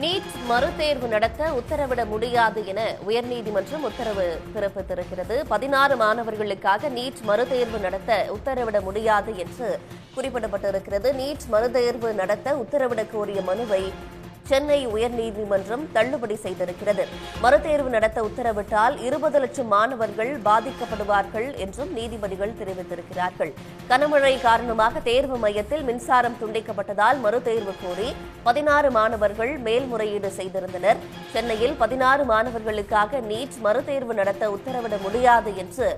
NEET மறுதேர்வு நடத்த உத்தரவிட முடியாது என உயர்நீதிமன்றம் உத்தரவு பிறப்பித்திருக்கிறது. பதினாறு மாணவர்களுக்காக நீட் மறுதேர்வு நடத்த உத்தரவிட முடியாது என்று குறிப்பிடப்பட்டிருக்கிறது. நீட் மறுதேர்வு நடத்த உத்தரவிடக் கோரிய மனுவை சென்னை உயர்நீதிமன்றம் தள்ளுபடி செய்திருக்கிறது. மறுதேர்வு நடத்த உத்தரவிட்டால் இருபது லட்சம் மாணவர்கள் பாதிக்கப்படுவார்கள் என்றும் நீதிபதிகள் தெரிவித்திருக்கிறார்கள். கனமழை காரணமாக தேர்வு மையத்தில் மின்சாரம் துண்டிக்கப்பட்டதால் மறுதேர்வு கோரி பதினாறு மாணவர்கள் மேல்முறையீடு செய்திருந்தனர். சென்னையில் பதினாறு மாணவர்களுக்காக நீட் மறுதேர்வு நடத்த உத்தரவிட முடியாது என்று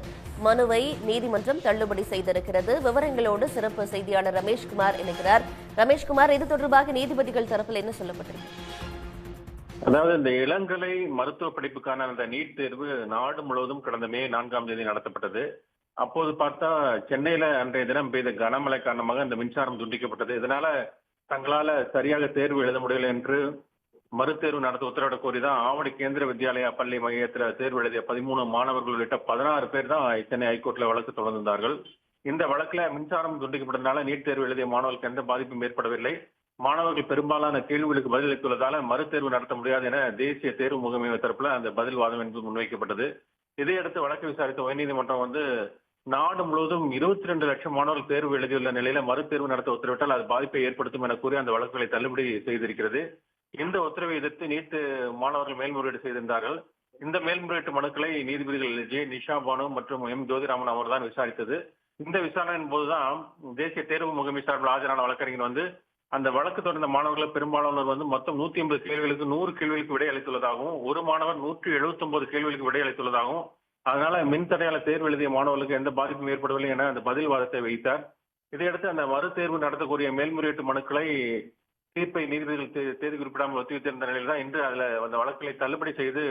மனுவை நீதிமன்றம் தள்ளுபடி செய்திருக்கிறது. விவரங்களோடு சிறப்பு செய்தியாளர் ரமேஷ்குமார் இணைக்கிறார் ரமேஷ்குமார் இது தொடர்பாக நீதிபதிகள் தரப்பில் என்ன சொல்லப்பட்டிருக்கு? அதாவது இந்த இளங்கலை மருத்துவ படிப்புக்கான அந்த நீட் தேர்வு நாடு முழுவதும் கடந்த மே நான்காம் தேதி நடத்தப்பட்டது. அப்போது பார்த்தா சென்னையில அன்றைய தினம் பெய்த கனமழை காரணமாக இந்த மின்சாரம் துண்டிக்கப்பட்டது. இதனால தங்களால சரியாக தேர்வு எழுத முடியல என்று மறுதேர்வு நடத்த உத்தரவிட கோரி தான் ஆவடி கேந்திர வித்யாலயா பள்ளி மையத்தில் தேர்வு எழுதிய பதிமூணு மாணவர்கள் உள்ளிட்ட பதினாறு பேர் தான் சென்னை ஹைகோர்ட்ல வழக்கு தொடர்ந்திருந்தார்கள் இந்த வழக்குல மின்சாரம் துண்டிக்கப்பட்டதால நீட் தேர்வு எழுதிய மாணவர்களுக்கு எந்த பாதிப்பும் ஏற்படவில்லை. மாணவர்கள் பெரும்பாலான கேள்விகளுக்கு பதிலளித்துள்ளதால மறுதேர்வு நடத்த முடியாது என தேசிய தேர்வு முகமை தரப்புல அந்த பதில் வாதம் என்பது முன்வைக்கப்பட்டது. இதையடுத்து வழக்கு விசாரித்த உயர்நீதிமன்றம் வந்து நாடு முழுவதும் இருபத்தி ரெண்டு லட்சம் மாணவர்கள் தேர்வு எழுதியுள்ள நிலையில மறுதேர்வு நடத்த உத்தரவிட்டால் அது பாதிப்பை ஏற்படுத்தும் என கூறி அந்த வழக்குகளை தள்ளுபடி செய்திருக்கிறது. இந்த உத்தரவை எதிர்த்து நீட் மாணவர்கள் மேல்முறையீடு செய்திருந்தார்கள். இந்த மேல்முறையீட்டு மனுக்களை நீதிபதிகள் ஜே நிஷா பானு மற்றும் எம் ஜோதிராமன் அவர் தான் விசாரித்தது. இந்த விசாரணையின் போதுதான் தேசிய தேர்வு முகமை சார்பில் ஆஜரான வழக்கறிஞர் வந்து அந்த வழக்கு தொடர்ந்த மாணவர்கள் பெரும்பாலானோர் வந்து மொத்தம் நூத்தி ஐம்பது கேள்விகளுக்கு நூறு கேள்விகளுக்கு விடை அளித்துள்ளதாகவும் ஒரு மாணவர் நூற்றி எழுபத்தி ஒன்பது கேள்விகளுக்கு விடை அளித்துள்ளதாகவும் அதனால மின்தடையால தேர்வு எழுதிய மாணவர்களுக்கு எந்த பாதிப்பும் ஏற்படவில்லை என அந்த பதில் வாதத்தை வைத்தார். இதையடுத்து அந்த மறு தேர்வு நடத்தக்கூடிய மேல்முறையீட்டு மனுக்களை தீர்ப்பை நீதிபதிகள் தேதி குறிப்பிடாமல் ஒத்திவைத்திருந்த நிலையில் தான் இன்று அதுல அந்த வழக்குகளை தள்ளுபடி செய்து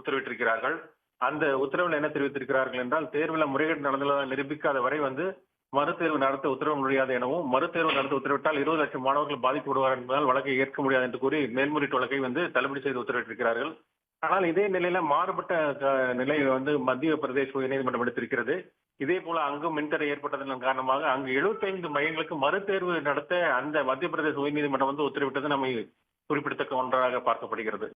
உத்தரவிட்டிருக்கிறார்கள். அந்த உத்தரவில் என்ன தெரிவித்திருக்கிறார்கள் என்றால் தேர்வில் முறைகேடு நடந்துள்ளதாக நிரூபிக்காத வரை வந்து மறுதேர்வு நடத்த உத்தரவு முடியாது எனவும் மறுதேர்வு நடத்த உத்தரவிட்டால் இருபது லட்சம் மாணவர்கள் பாதிக்கப்படுவார் என்பதால் வழக்கை ஏற்க முடியாது என்று கூறி மேல்முறையீட்டு வழக்கை வந்து தள்ளுபடி செய்து உத்தரவிட்டிருக்கிறார்கள். ஆனால் இதே நிலையில மாறுபட்ட க- வந்து மத்திய பிரதேச உயர்நீதிமன்றம் எடுத்திருக்கிறது. இதே போல அங்கும் மின்தடை ஏற்பட்டதன் காரணமாக அங்கு 75 மையங்களுக்கு மறுதேர்வு நடத்த அந்த மத்திய பிரதேச உயர்நீதிமன்றம் வந்து உத்தரவிட்டது. நம்ம குறிப்பிடத்தக்க ஒன்றாக பார்க்கப்படுகிறது.